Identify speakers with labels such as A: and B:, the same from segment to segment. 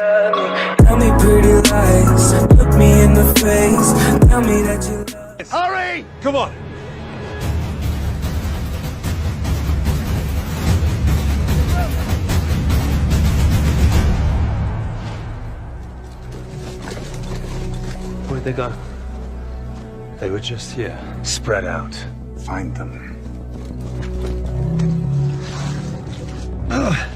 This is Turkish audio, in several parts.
A: love me. Tell me pretty lies. Look me in the face. Tell me that you love me.
B: Hurry! Come on. Where'd they go? They were just here, spread out. Find them. Ugh.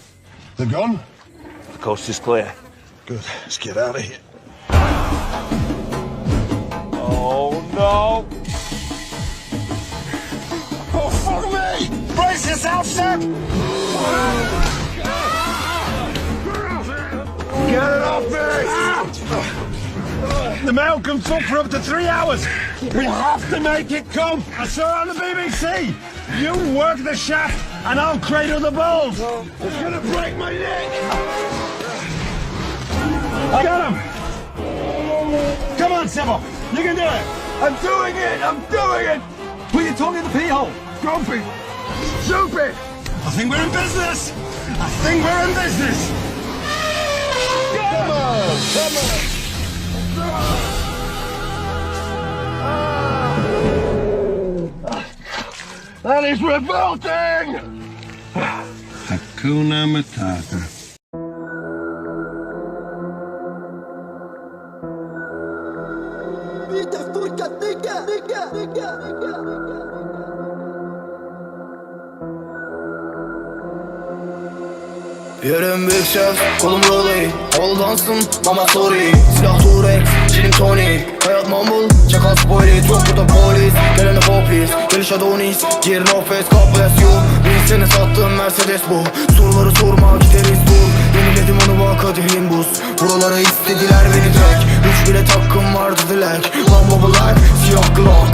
C: They're gone?
B: The coast is clear.
C: Good. Let's get out of here.
B: Oh no!
C: Oh, fuck me! Brace yourself, sir! Get it off me! The mail can talk for up to three hours. We have to make it come. I saw it on the BBC. You work the shaft and I'll cradle the balls. It's gonna break my neck. I got him. Come on, Sybil. You can do it. I'm doing it. I'm doing it. Put your tongue in the pee hole. Grumpy. Stupid. I think we're in business. I think we're in business. Come on. Come on. That is revolting! Hakuna Matata.
D: Yerim büyük şef, kolum roley Havalı dansın, mama sorry Silah Turex, popis Geliş Adonis, girin ofis, God bless you. Bir sene sattığım Mercedes bu. Soruları sorma, gideriz dur Yeniledim onu bak kaderim buz Buralara istediler beni tek. Üç bile hakkım vardı dilek. Lambo black, siyah glock.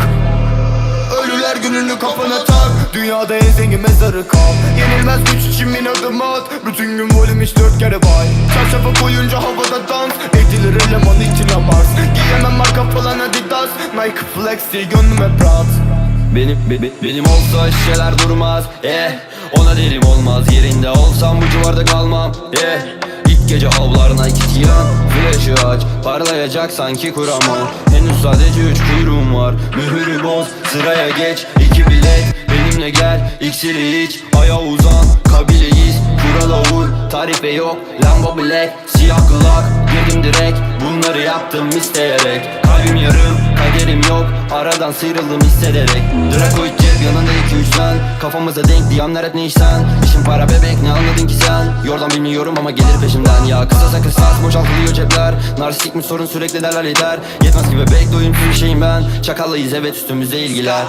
D: Ölüler gününü kafana tak. Dünyada en zengin mezarı kal. Yenilmez güç için bin adım at. Bütün gün volüm hiç dört kere bay. Çarşafa koyunca havada dans. Edilir eleman içine Mars Giyemem marka falan Adidas. Nike flex değil gönlüm hep rahat
E: Benim be- be- benim olsa şişeler durmaz eh. Ona derim olmaz yerinde olsam bu civarda kalmam eh. İlk gece avlarına gitiyan Flash'ı aç parlayacak sanki kuramam Henüz sadece üç kuyruğum var Mühürü boz sıraya geç. İki bilet Benimle gel iksiri iç Aya uzan. Kabileyiz Kurala uy tarife yok. Lambo black siyah kulak Girdim direkt bunları yaptım isteyerek. Kalbim yarım kaderim yok Aradan sıyrıldım hissederek. Dracoid cep yanında iki üç sen Kafamıza denk diyanlar hep ne işten İşin para bebek ne anladın ki sen? Yordan bilmiyorum ama gelir peşimden. Ya kısasa kısas boşaltılıyor cepler. Narsistik mi sorun sürekli derler eder. Yetmez ki bebek doyumsuz bir şeyim ben. Çakallıyız evet üstümüzde ilgiler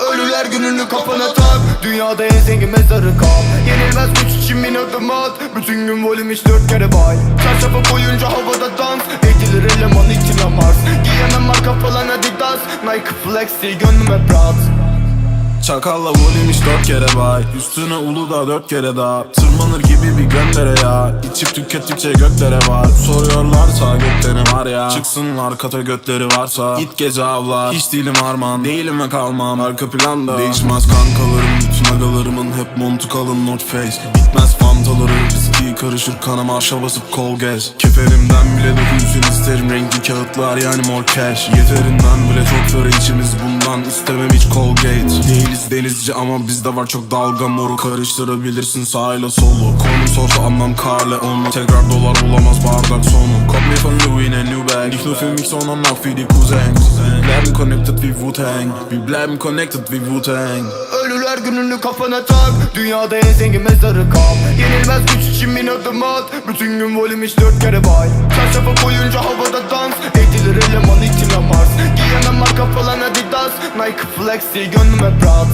D: Ölüler gününü kafana tak. Dünyada en zengin mezarı kal. Yenilmez güç için bin adım at. Bütün gün volüm hiç dört kere bay. Çarşafa koyunca havada dans. Edilir eleman içine Mars. Giyemem marka falan Adidas. Nike flex değil gönlüm hep rahat
F: Çakalla volüm iş dört kere bay. Üstüne ulu da dört kere daha Tırmanır gibi bir göndere ya. İçip tükettikçe göklere var. Soruyorlarsa gökte ne var ya. Çıksınlar kata götleri varsa. Git gece avlar. Hiç değilim arman Değilim ve kalmam. Arka planda. Değişmez kankalarım Bütün agalarımın hep montu kalın not face. Bitmez fantaları. Viski karışır kanama aşağı basıp kol gez. Keferimden bile dökülsün isterim. Renkli kağıtlar yani more cash. Yeterinden bile çok fırı içimiz bundan. İstemem hiç Colgate. Değiliz denizci ama bizde var çok dalga moru Karıştırabilirsin sağıyla solu. Konu sorsa anlam karle onu. Tekrar dolar olamaz bardak sonu. Cop me from Louis in a new bag. Ich nur für mich sondern auch für die Cousins Bleiben connected wie Wu-Tang. Wir bleiben connected wie Wu-Tang.
D: Ölüler gününü kafana tak. Dünyada en zengin mezarı kal Yenilmez güç için bin adım Bütün gün volüm hiç dört kere bay Çarşafa koyunca havada dans Edilir eleman içine Mars Giyemem marka falan Adidas Nike flex değil gönlüm hep rahat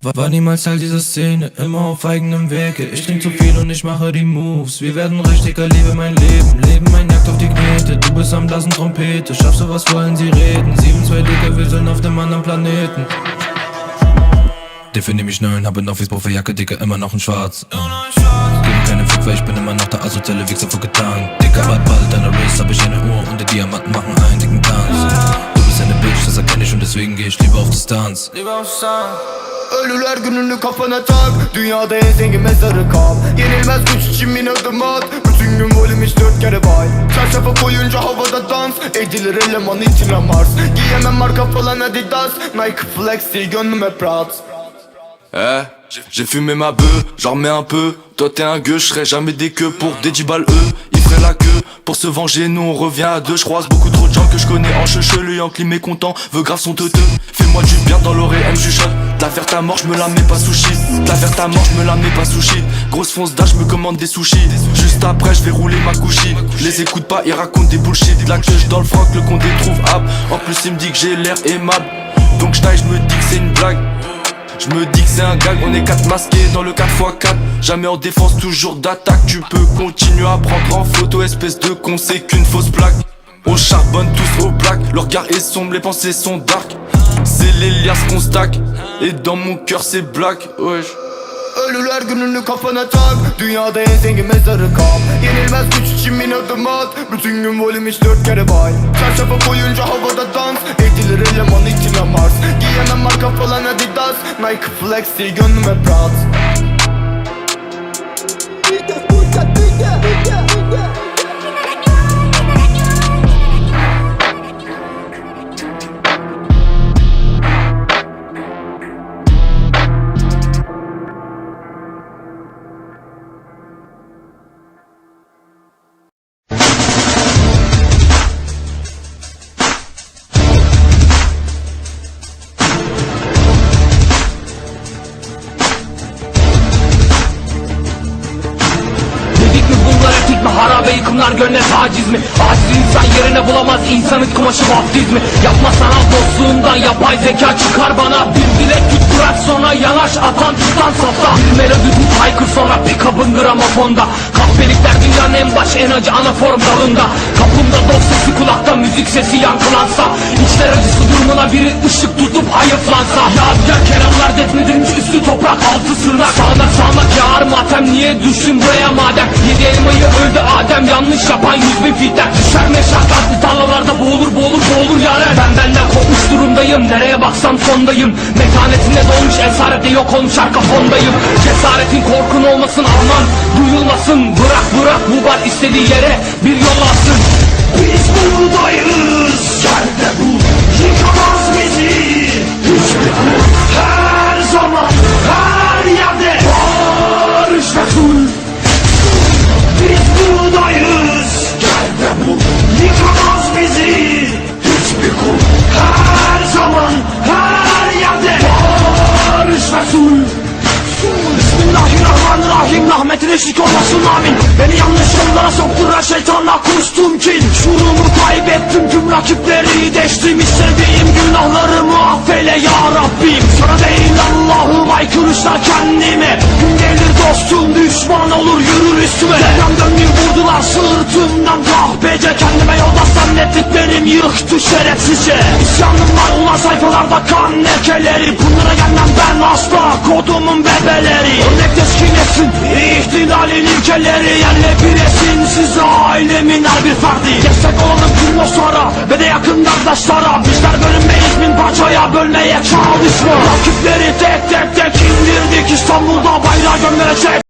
A: War, war niemals Teil dieser Szene, immer auf eigenem Wege. Ich trink zu viel und ich mache die Moves. Wir werden richtiger, liebe mein Leben. Leben mein Jagd auf die Knete. Du bist am Blasen Trompete. Schaffst du, was wollen sie reden? Sieben, zwei Dicke, wir sind auf dem anderen Planeten. Definier mich neun, habe noch Office Jacke, Dicke, immer noch in Schwarz. Äh. Gebe keine Fick, weil ich bin immer noch der asoziale Wichser vor getan. Dicker, bald, bald, an der Race hab ich eine Uhr und die Diamanten machen einen dicken Tanz. Du bist eine Bitch, das erkenne ich und deswegen geh ich lieber auf Distanz.
D: Ölüler gününü kafana tak Dünyada en zengin mezarı kal Yenilmez güç için bin adım at Bütün gün volüm hiç dört kere bay Çarşafa koyunca havada dans Edilir eleman içine Mars Giyemem marka falan Adidas Nike flex değil gönlüm hep rahat
G: Eh, j'ai- fumé ma bœuf, j'en remets un peu. Toi t'es un gueux, je jamais des queues pour des 10 balles eux. Ils feraient la queue pour se venger, nous on revient à deux. Je croise beaucoup trop de gens que je connais en cheveux. Le Yankee mécontent veut grave son teuteux. Fais-moi du bien dans l'oreille, elle me chuchote. La faire ta mort, je me la mets pas sous shit. La faire ta mort, je me la mets pas sous shit. Grosse fonce d'âge, je me commande des sushis. Juste après, je vais rouler ma couchie. Les écoute pas, ils racontent des bullshit. La queue dans le froc, le condé trouve ap. En plus, il me dit que j'ai l'air aimable. Donc je je me dis que c'est une blague. Je me dis que c'est un gag, on est quatre masqués dans le 4x4 Jamais en défense, toujours d'attaque. Tu peux continuer à prendre en photo Espèce de con, c'est qu'une fausse plaque On charbonne tous au black Le regard est sombre, les pensées sont dark. C'est les liasses qu'on stack Et dans mon cœur c'est black Wesh.
D: Ölüler gününü kafana tak Dünyada en zengin mezarı kal Yenilmez güç Bütün gün volüm hiç dört kere bay Çarşafa koyunca havada dans eleman içine Mars. Giyemem marka falan Adidas. Nike flex değil gönlüm hep rahat
H: Dedik yıkımlar gönle taciz mi? Aciz insan yerine bulamaz insanın kumaşı vaftiz mi? Yapma sanal dostluğundan yapay zeka çıkar bana. Bir dilek tut bırak sonra yanaş atan tutan safta Bir melodi tut haykır sonra pick-up'ın gramofonda Kahpelikler dünyanın en baş en acı ana form dalında. Kapımda dost sesi kulakta müzik sesi yankılansa. İçler acısı durumuna biri ışık tutup hayıflansa. Yadigar kelamlar defnedilmiş üstü toprak altı sırnak. Sağnak sağnak yağar matem niye düştün buraya madem? Yedi elmayı öldü Adem yanlış yapan yüz bin fitten Düşer meşakkatli tarlalarda boğulur boğulur boğulur yaren. Ben benden kopmuş durumdayım nereye baksam sondayım. Metanetinde dolmuş esarette yok olmuş arka fondayım. Cesaretin korkun olmasın aman duyulmasın Bırak bırak bu bar istediği yere bir yol alsın Eşlik olmasın amin. Beni yanlış yollara sokturan şeytanla kustum kin. Şuurumu kaybettim tüm rakipleri deştim İstediğim günahlarımı affeyle ya Rabbim. Sana değil Allah'ım aykırışlar kendime. Gün gelir dostum düşman olur yürür üstüme. Deprem döndü vurdular sırtımdan kahpece Kendime yoldaş zannettiklerim yıktı şerefsizce İsyanım var ulan sayfalarda kan lekeleri Bunlara gelmem ben asla. Kodumun bebeleri Örnek teskin etsin. İhtilalin ilkeleri Yerle bir etsin. Siz ailemin her bir ferdi. Destek olalım tüm dostlara ve de yakın kardeşlara. Bizler bölünmeyiz bin parçaya bölmeye çalışma Rakipleri tek tek tek indirdik. İstanbul'da bayrağı gömülecek